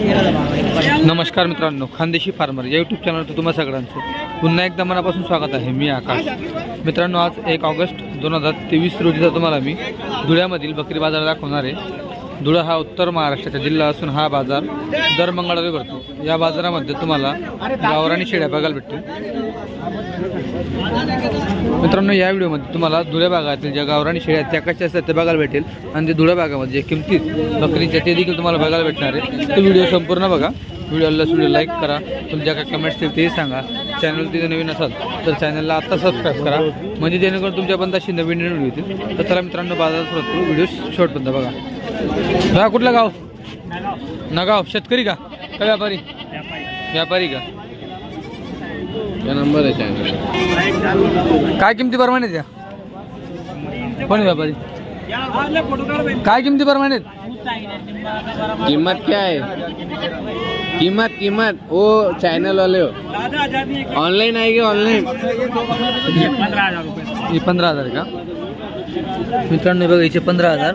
नमस्कार मित्रांनो खानदेशी फार्मर या यूट्यूब चॅनलवर तुम्हा सगळ्यांचं पुन्हा एकदा मनापासून स्वागत आहे. मी आकाश. मित्रांनो आज एक ऑगस्ट दोन हजार तेवीस रोजीचा तुम्हाला मी. धुळ्यामधील बकरी बाजार दाखवणार आहे. धुळा हा उत्तर महाराष्ट्राचा जिल्हा असून हा बाजार दर मंगळवारी भरतो. या बाजारामध्ये तुम्हाला गावरानी शेळ्या बघायला भेटतील. मित्रांनो या व्हिडिओमध्ये तुम्हाला धुळे भागातील ज्या गावरानी शेळ्या त्या कशा असतात ते बघायला भेटेल. आणि ते धुळ्या भागामध्ये जे किमतीत बकरीच्या ते देखील तुम्हाला बघायला भेटणार आहे. तो व्हिडिओ संपूर्ण बघा. व्हिडिओला व्हिडिओ लाईक करा. तुमच्या काय कमेंट्स असतील तेही सांगा. चॅनल तिथे नवीन असाल तर चॅनलला आत्ता सबस्क्राईब करा. म्हणजे जेणेकरून तुमच्यापर्यंत अशी नवीन नवीन व्हिडिओ येतील. तर चला मित्रांनो बाजारात सुरुवात करू. व्हिडिओ शॉर्टपर्यंत बघा हा कुठलं गाव? नगाव. शेतकरी का? का व्यापारी? व्यापारी का? या नंबर आहे चॅनल काय किमती प्रमाणे त्या कोण व्यापारी? काय किमती प्रमाणे कीमत क्या है? कीमत कीमत। वो चैनल वाले हो। ऑनलाइन आएगी ऑनलाइन ही पंधरा हजार का। मित्रांनो बघा इथे पंधरा हजार।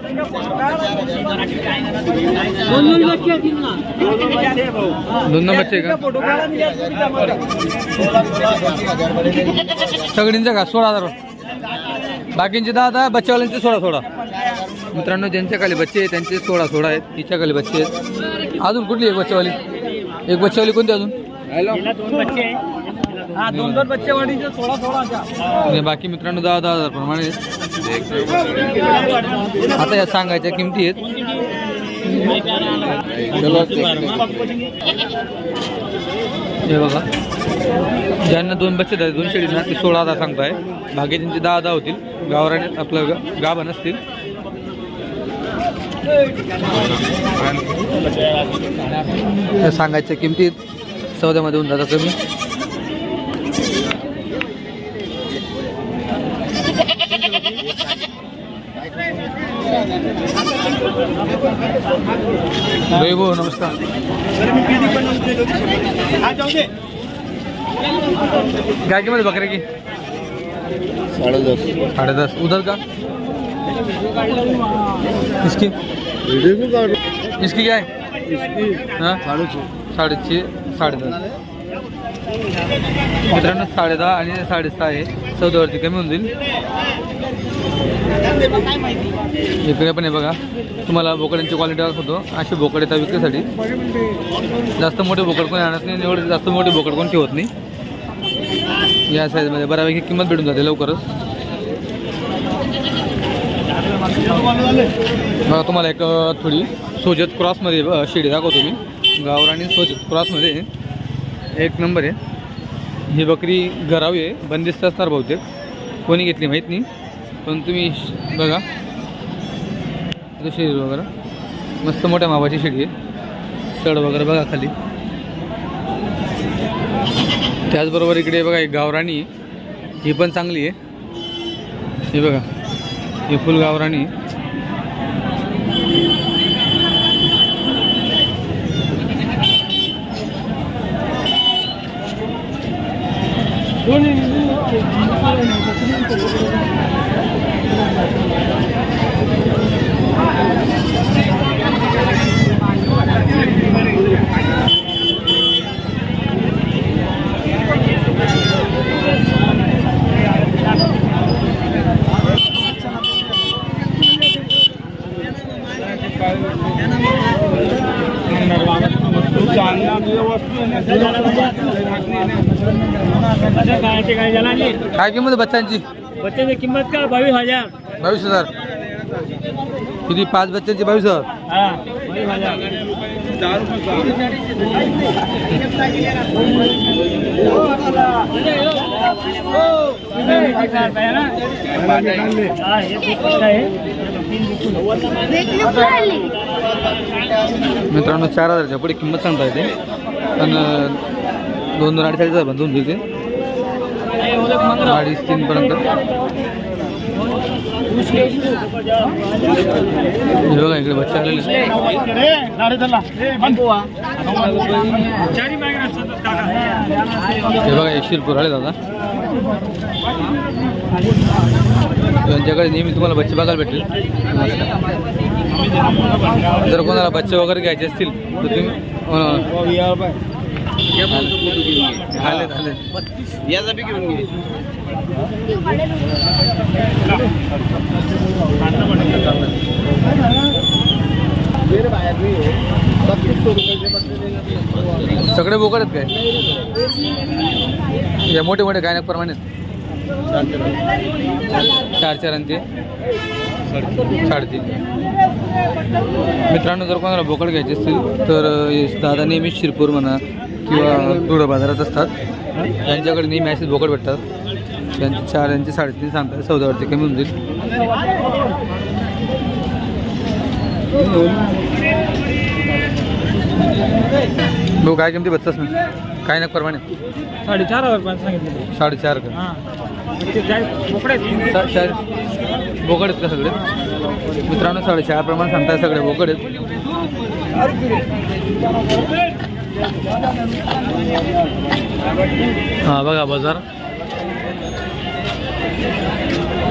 दोन नंबरचे का? सगळींचं का? सोळा हजार. बाकींचे दहा दहा बच्चेवाल्यांचे सोळा सोळा. मित्रांनो ज्यांच्या खाली बच्चे आहेत त्यांचे सोळा सोळा आहेत. तिच्या खाली बच्चे आहेत. अजून कुठली एक बच्चेवाली? एक बच्चेवाली कोणती अजून? हा दोन दोन बच्चे वाढीचे सोळा सोळा आणि बाकी मित्रांनो दहा दहा हजार प्रमाणे आता या सांगायच्या किमती आहेत. हे बघा. ज्यांना दोन बच्चे दोन शेळी ना ते सोळा हजार सांगताय. बाकी त्यांचे दहा दहा होतील गावराने आपलं गाभा नसतील त्या सांगायच्या किमतीत सौद्यामध्ये होऊन जातात कमी वैभव नमस्कार. काय किंमत बकऱ्या की? साढ़े दस साढ़े दस उधर का? इसकी? वीडियो भी काट इसकी क्या है? हाँ? साढ़े छः साडे छे साडे दस मित्रांनो साडे दहा आणि साडेसहा आहे. चौदावरती कमी होऊन जाईल. इकडे पण आहे बघा. तुम्हाला बोकड्यांची क्वालिटी दाखवतो. अशी बोकड येतात विक्रीसाठी. जास्त मोठे बोकड कोणी आणत नाही एवढे जास्त मोठे बोकड कोण ठेवत नाही. या साईजमध्ये बऱ्यापैकी किंमत भेटून जाते लवकरच. तुम्हाला एक थोडी सोजत क्रॉसमध्ये शिडी शेडी दाखवतो मी. गावराणी सोजत क्रॉसमध्ये एक नंबर आहे. ही बकरी घरावी आहे बंदिस्त असणार बहुतेक. कोणी घेतली माहीत नाही पण तुम्ही बघा. शरीर वगैरे. मस्त मोठ्या मापाची शेडी आहे. सड वगैरे बघा खाली. त्याचबरोबर इकडे बघा एक गावराणी आहे. ही पण चांगली आहे. हे बघा. ही फुल गावराणी आहे. काय किंमत आहे बच्चांची? बच्चे किंमत का बावीस हजार. बावीस हजार. किती? पाच बच्चांची बावीस हजार? हा बावीस हजार. मित्रांनो चार हजारच्या पुढे किंमत सांगता येते. पण दोन दोन अडीच हजार पण दोन दिवस अडीच तीनपर्यंत हे बघा इकडे बच्चा आलेले हे बघा एकशे शिरपूर आले दादा. त्यांच्याकडे नेहमी तुम्हाला बच्चे बघायला भेटेल नमस्कार. जर कोणाला बच्चे वगैरे घ्यायचे असतील तर तुम्ही याचा बी घेऊन घे. सगळे बोकड आहेत काय? या मोठे मोठे गायनाक प्रमाणे चार चार आणि ते साडेतीन. मित्रांनो जर कोणाला बोकड घ्यायचे असतील तर दादा नेहमी शिरपूर म्हणा किंवा धुळं बाजारात असतात. त्यांच्याकडे नेहमी असेच बोकड भेटतात. त्यांचे चार यांचे साडेतीन सांगतात चौदावरती कमी होऊन जाईल. भाऊ काय किमती बसताच ना काय ना प्रमाणे साडेचार हजार सांगितले. साडेचार का? हां. चार बोकड आहेत का सगळे? मित्रांनो साडेचार प्रमाणे सांगताय सगळे बोकड आहेत. हा बघा बाजार.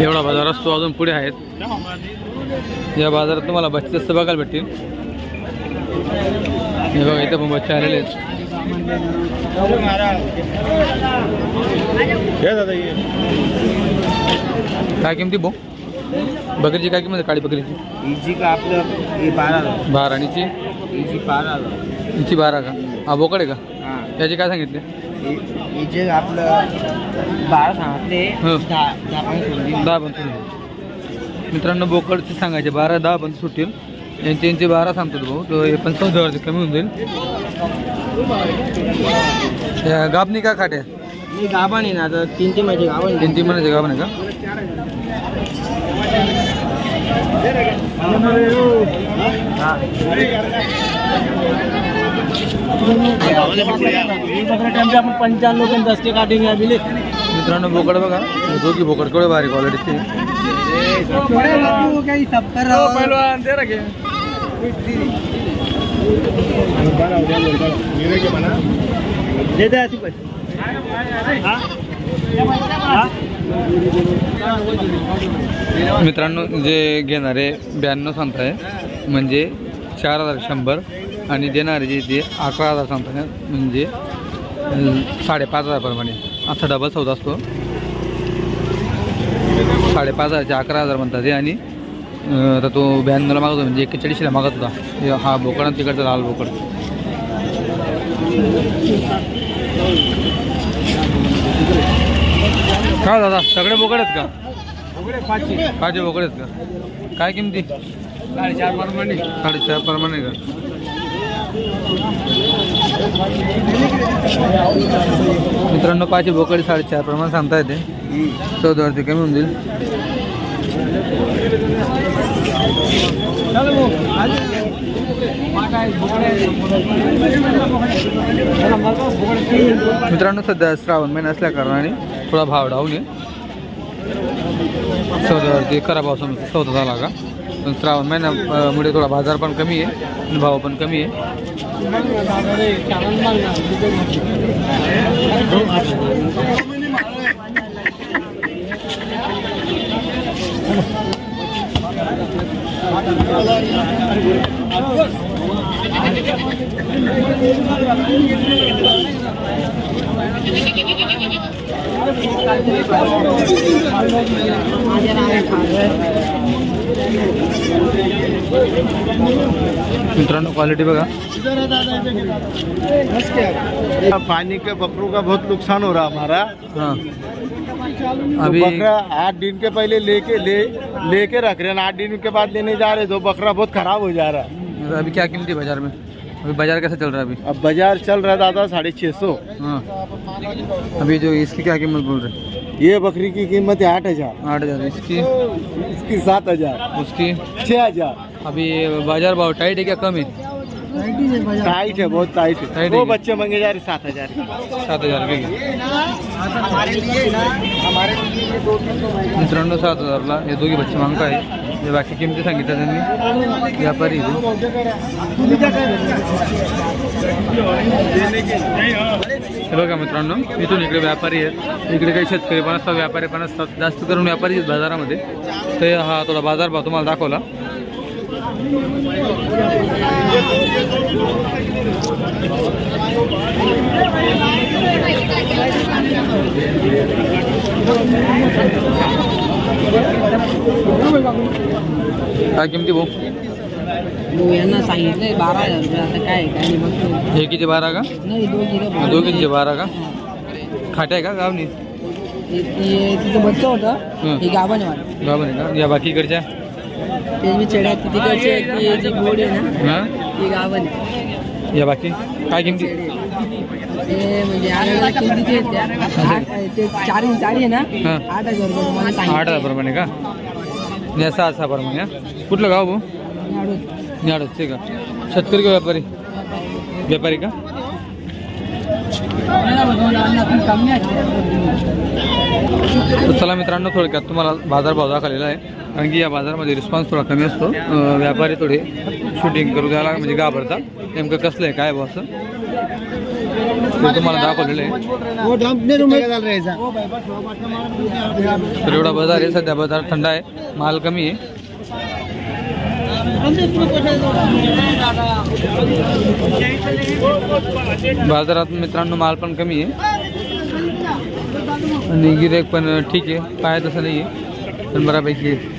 एवढा बाजार असतो अजून पुढे आहेत. या बाजारात तुम्हाला बच्चे जास्त बघायला भेटतील. हे बघा इथं पण बच्चे आलेले आहेत. काय किमती भाऊ? बकरीची काय किंमत काळी बकरीची? इजी का आपलं? हे बारा. बाराणीची इजी बारा हिची बारा का? हा बोकड आहे का? हां. त्याचे काय सांगितले? आपलं बारा सांगितले हो. दहा दहा पण सोडली दहा पण सुटेल मित्रांनो बोकडचे सांगायचे बारा दहा पण सुटेल यांचे यांचे बारा सांगतात भाऊ. तो हे पण चौदावरती कमी होऊन जाईल. या गाबणी का खाट्या? मी गाभण आहे ना आता तीन तीन महिने गाभण तीन तीन महिन्याचे गाभण आहे का? आपण पंचाण्णव पण दस के काटेंगे अभी ले मित्रांनो बोकड बघा हे दोघी बोकड केवढे भारी क्वालिटीचे पहलवान दे रखे दे दे ऐसी पैसे हाँ? हाँ? मित्रांनो जे घेणारे ब्याण्णव सांगताय म्हणजे चार हजार शंभर आणि देणारे जे ते अकरा हजार सांगताय म्हणजे साडेपाच हजारप्रमाणे असा डबल सौदा असतो. साडेपाच हजारचे अकरा हजार म्हणतात ते आणि आता तो ब्याण्णवला मागतो म्हणजे एक्केचाळीसला मागत होता. म्हणजे हा बोकड आणि तिकडचा लाल बोकड. का दादा? सगळे बोकड आहेत का? पाचशे. बोकड आहेत का? काय किमती? साडेचार प्रमाणे. साडेचार प्रमाणे का मित्रांनो पाचशे बोकडी साडेचार प्रमाणे सांगता येते. चौदावरती कमी होऊन जाईल. मित्रांनो सध्या श्रावण महिना असल्या कारणाने थोडा भाव डाऊन आहे. सौद्यावरती करा पावसामध्ये सौदा झाला का? पण श्रावण महिन्यामुळे थोडा बाजार पण कमी आहे आणि भाव पण कमी आहे. मित्रांनो क्वालिटी बघा. पानी के बकरों का बहुत नुकसान हो रहा हमारा। हाँ। तो अभी बकरा आठ दिन के पहले लेके ले लेके रख रहे हैं आठ दिन के बाद लेने जा रहे तो बकरा बहुत खराब हो जा रहा है। अभी क्या कीमत है बाज़ार में? अभी बाज़ार कैसा चल रहा है अभी? अब बाज़ार चल रहा है दादा साढ़े छः सौ। हाँ। अभी जो इसकी क्या कीमत बोल रहे ये बकरी की कीमत है आठ हज़ार। आठ हज़ार। इसकी? इसकी सात हज़ार। उसकी? छः हज़ार। अभी बाज़ार भाव टाइट है क्या कम है? टाइट है बहुत टाइट है। टाइट वो। बच्चे मांगे जा रहे सात हजार की। सात हजार रुपये घे. हमारे लिए ना हमारे लिए ये दो तीन सौ महंगा मित्रांनो सात हजारला हे दोघी बच्चे मागत आहे हे बाकी किमती सांगितल्या त्यांनी. व्यापारी. हे बघा मित्रांनो इथून इकडे व्यापारी आहेत. इकडे काही शेतकरी पण असतात व्यापारी पण असतात. जास्त करून व्यापारी आहेत बाजारामध्ये. तर हा थोडा बाजार भाव तुम्हाला दाखवला. काय किमती भाऊ? यांना सांगितलंय बारा हज़ार रुपये. आता काय काय बघतो. एकीचे बारा का? नाही दोघी रे. बारा का? खाट्या आहे का गावनी? तिचं बच्चं. होतं. ही. मला का? या बाकीकडच्या? ते मी चेड्यात तिकडचे ती जी गोड आहे ना हां? ती आहे. या बाकी? काय किमती? ते म्हणजे आलेल्या किमतीचे आहेत त्या आठ- ते चार इंच चारी आहे ना हां. आठ हजार रुपये मला आठ सांगितलं हजारप्रमाणे का? या सहा सहा प्रमाणे हा? कुठलं गाव भाऊ? आडून. निहाडचे का शेतकरी का व्यापारी? व्यापारी का? चला मित्रांनो थोडक्यात तुम्हाला बाजारभाव दाखवलेला आहे. कारण की या बाजारामध्ये रिस्पॉन्स थोडा कमी असतो. व्यापारी थोडे शूटिंग करू द्यायला म्हणजे घाबरतात. नेमकं कसलं आहे काय बा असं? ते तुम्हाला दाखवलेलं आहे. तर एवढा बाजार आहे सध्या बाजार थंड आहे. माल कमी आहे. बाजारात मित्रांनो माल पण कमी आहे. गिरेक पण ठीक आहे. पाए तसं नाही आहे पण बऱ्यापैकी आहे.